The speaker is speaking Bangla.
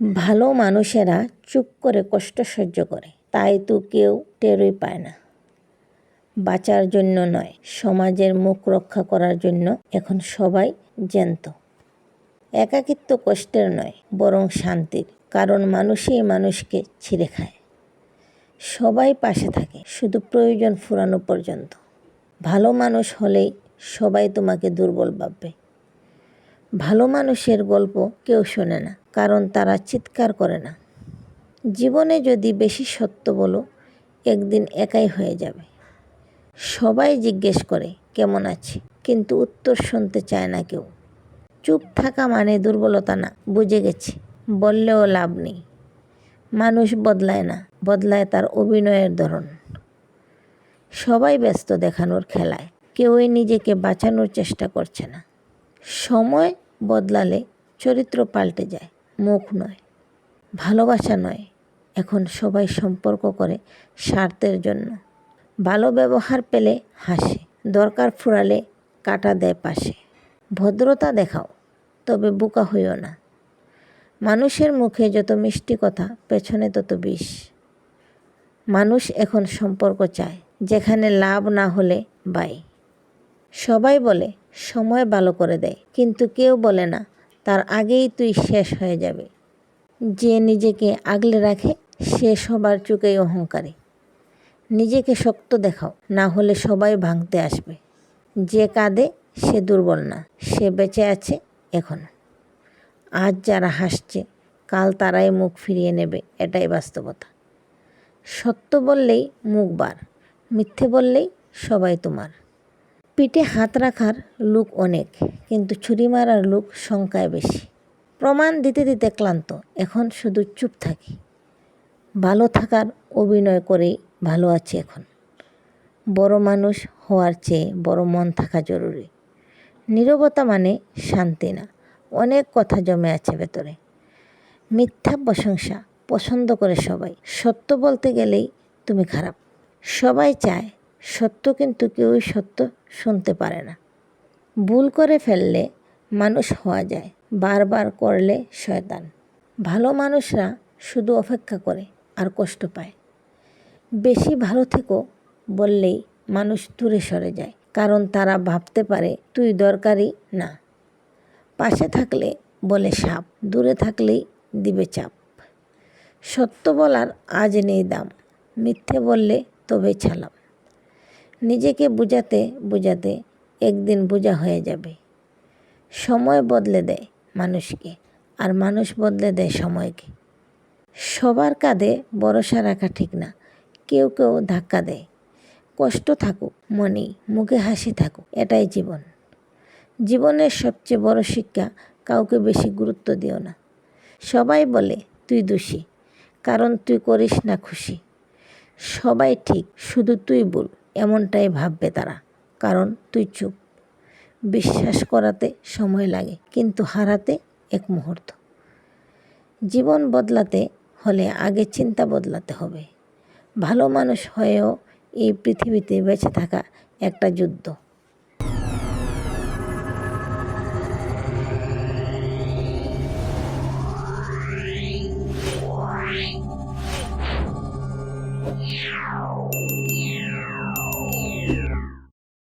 ভালো মানুষেরা চুপ করে কষ্ট সহ্য করে, তাই তো কেউ টেরই পায় না। বাঁচার জন্য নয়, সমাজের মুখ রক্ষা করার জন্য এখন সবাই জ্যান্ত। একাকিত্ব কষ্টের নয়, বরং শান্তির, কারণ মানুষই মানুষকে ছিঁড়ে খায়। সবাই পাশে থাকে, শুধু প্রয়োজন ফুরানো পর্যন্ত। ভালো মানুষ হলেই সবাই তোমাকে দুর্বল ভাববে। ভালো মানুষের গল্প কেউ শোনে না, কারণ তারা চিৎকার করে না। জীবনে যদি বেশি সত্য বলো, একদিন একাই হয়ে যাবে। সবাই জিজ্ঞেস করে, কেমন আছে? কিন্তু উত্তর শুনতে চায় না কেউ। চুপ থাকা মানে দুর্বলতা না, বুঝে গেছি। বললেও লাভ নেই। মানুষ বদলায় না, বদলায় তার অভিনয়ের ধরন। সবাই ব্যস্ত দেখানোর খেলায়, কেউই নিজেকে বাঁচানোর চেষ্টা করছে না। সময় বদলালে চরিত্র পাল্টে যায়, মুখ নয়। ভালোবাসা নয়, এখন সবাই সম্পর্ক করে স্বার্থের জন্য। ভালো ব্যবহার পেলে হাসে, দরকার ফুরালে কাটা দেয় পাশে। ভদ্রতা দেখাও, তবে বোকা হইও না। মানুষের মুখে যত মিষ্টি কথা, পেছনে তত বিষ। মানুষ এখন সম্পর্ক চায়, যেখানে লাভ না হলে বাই। সবাই বলে সময় ভালো করে দেয়। কিন্তু কেউ বলে না, তার আগেই তুই শেষ হয়ে যাবে। যে নিজেকে আগলে রাখে, সে সবার চোখেই অহংকারী। নিজেকে শক্ত দেখাও, না হলে সবাই ভাঙতে আসবে। যে কাঁদে, সে দুর্বল না, সে বেঁচে আছে এখন। আজ যারা হাসছে, কাল তারাই মুখ ফিরিয়ে নেবে, এটাই বাস্তবতা। সত্য বললেই মুখ বার, মিথ্যে বললেই সবাই তোমার। পিঠে হাত রাখার লোক অনেক, কিন্তু ছুরি মারার লোক সংখ্যায় বেশি। প্রমাণ দিতে দিতে ক্লান্ত, এখন শুধু চুপ থাকি। ভালো থাকার অভিনয় করেই ভালো আছি এখন। বড় মানুষ হওয়ার চেয়ে বড় মন থাকা জরুরি। নীরবতা মানে শান্তি না, অনেক কথা জমে আছে ভেতরে। মিথ্যা প্রশংসা পছন্দ করে সবাই, সত্য বলতে গেলেই তুমি খারাপ। সবাই চায় সত্য কিন্তু কেউই সত্য শুনতে পারে না। ভুল করে ফেললে মানুষ হওয়া যায়, বারবার করলে শয়তান। ভালো মানুষরা শুধু অপেক্ষা করে আর কষ্ট পায়। বেশি ভালো থেকো বললেই মানুষ দূরে সরে যায়, কারণ তারা ভাবতে পারে তুই দরকারি না। পাশে থাকলে বলে সাপ, দূরে থাকলেই দিবে চাপ। সত্য বলার আজ নেই দাম, মিথ্যে বললে তবে ছালাম। নিজেকে বুঝাতে বুঝাতে একদিন বোঝা হয়ে যাবে। সময় বদলে দেয় মানুষকে, আর মানুষ বদলে দেয় সময়কে। সবার কাঁধে ভরসা রাখা ঠিক না, কেউ কেউ ধাক্কা দেয়। কষ্ট থাকুক, মনে মুখে হাসি থাকুক, এটাই জীবন। জীবনের সবচেয়ে বড় শিক্ষা কাউকে বেশি গুরুত্ব দিও না। সবাই বলে, তুই দোষী, কারণ তুই করিস না খুশি। সবাই ঠিক, শুধু তুই বল এমনটাই ভাববে তারা। কারণ তুই চুপ। বিশ্বাস করাতে সময় লাগে, কিন্তু হারাতে এক মুহূর্ত। জীবন বদলাতে হলে আগে চিন্তা বদলাতে হবে। ভালো মানুষ হয়েও এই পৃথিবীতে বেঁচে থাকা একটা যুদ্ধ। Yeah.